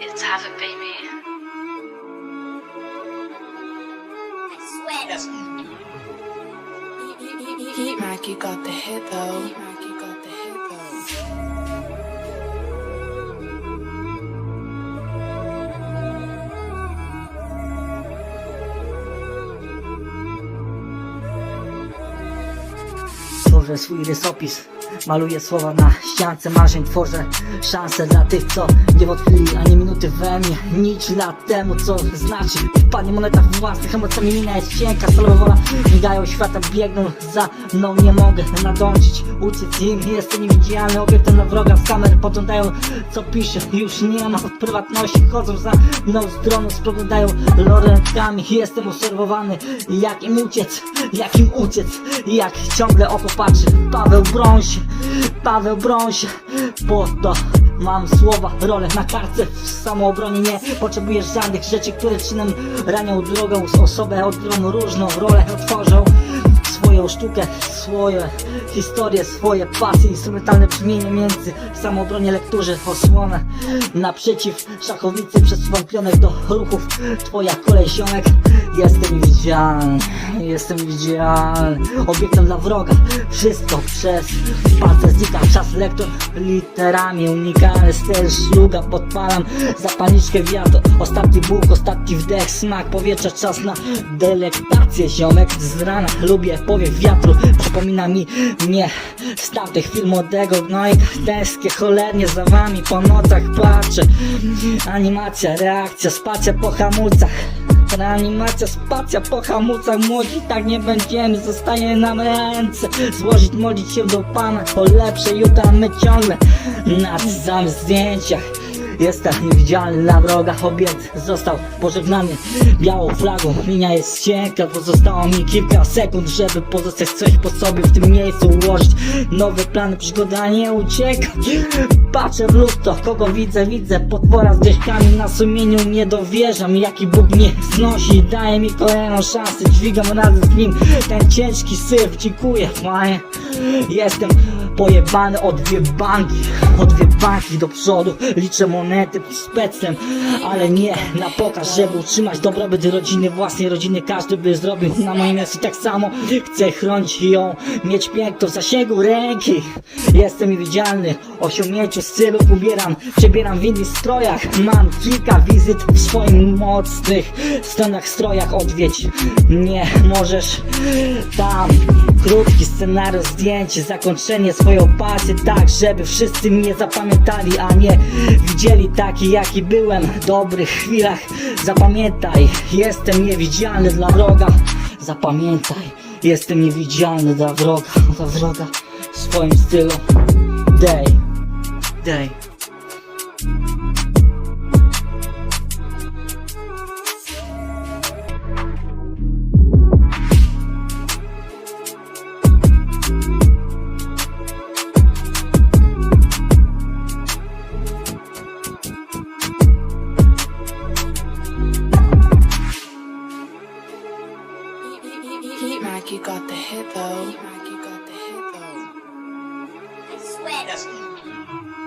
It's Havoc, baby. Heat Mac, you got the hit though. Heat Mac, you got the hit though. Tworzę swój rysopis, maluję słowa na ściance marzeń Tworzę szanse dla tych, co nie wątpili ani minuty we mnie Nic lat temu, co znaczy Wpadnie moneta własnych emocjami mina jest cienka Stalowa wola, migają świata, biegną za mną Nie mogę nadążyć, uciec im Jestem niewidzialny, obiektem na wroga Z kamer poglądają, co piszę Już nie ma prywatności, chodzą za mną z dronu Spoglądają lornetkami Jestem obserwowany, jak im uciec Jak im uciec, jak ciągle oko patrzy Paweł Brąsie, Paweł Brąsie Po to mam słowa, rolę na kartce W samoobronie. Nie potrzebujesz żadnych rzeczy Które czynem ranią drogą. Z osobę Odgrą różną rolę otworzą Swoją sztukę, swoje historie, swoje pasje Instrumentalne brzmienie między samoobronie lekturze Osłonę. Naprzeciw szachowicy Przesuwam pionek do ruchów Twoja kolej ziomek Jestem widzialny, jestem widzialny Obiektem dla wroga Wszystko przez palce znika. Czas lektor literami Unikalny styl szluga Podpalam zapalniczkę wiatru Ostatni bóg, ostatni wdech Smak powietrza, czas na delektację. Ziomek z rana Lubię powiew wiatru. Przypomina mi mnie z tamtych chwil młodego gnojka Tęsknię cholernie za wami Po nocach patrzę Animacja, reakcja, spacja po hamulcach. Reanimacja, spacja po hamulcach Młodzi tak nie będziemy, zostaje nam ręce. Złożyć, modlić się do Pana O lepsze jutra my ciągle. Na samych zdjęciach Jestem niewidzialny na wrogach, obiekt został pożegnany białą flagą. Linia jest cienka, pozostało mi kilka sekund, żeby pozostać coś po sobie w tym miejscu ułożyć nowe plany, przygoda nie ucieka. Patrzę w lustro, kogo widzę, widzę potwora z grzechami na sumieniu, nie dowierzam, jaki Bóg mnie znosi, daje mi kolejną szansę, dźwigam razem z nim ten ciężki syf, dziękuję, Panie. Jestem pojebany o dwie banki, o dwie banki do przodu, liczę monety z pecem, ale nie na pokaz, żeby utrzymać dobrobyt rodziny, własnej rodziny, każdy by zrobił na moim miejscu tak samo, chcę chronić ją, mieć piękno w zasięgu ręki, jestem niewidzialny, osiągnięciu stylu ubieram, przebieram w innych strojach, mam kilka wizyt w swoim mocnych stronach, strojach, odwiedź. Nie możesz tam, krótki scenariusz, zdjęcie, zakończenie, swoją pasję, tak żeby wszyscy mnie zapamiętali, a nie widzieli taki jaki byłem. W dobrych chwilach, zapamiętaj, jestem niewidzialny dla wroga, zapamiętaj, jestem niewidzialny dla wroga, dla wroga w swoim stylu, day, day. I swear. Sweat.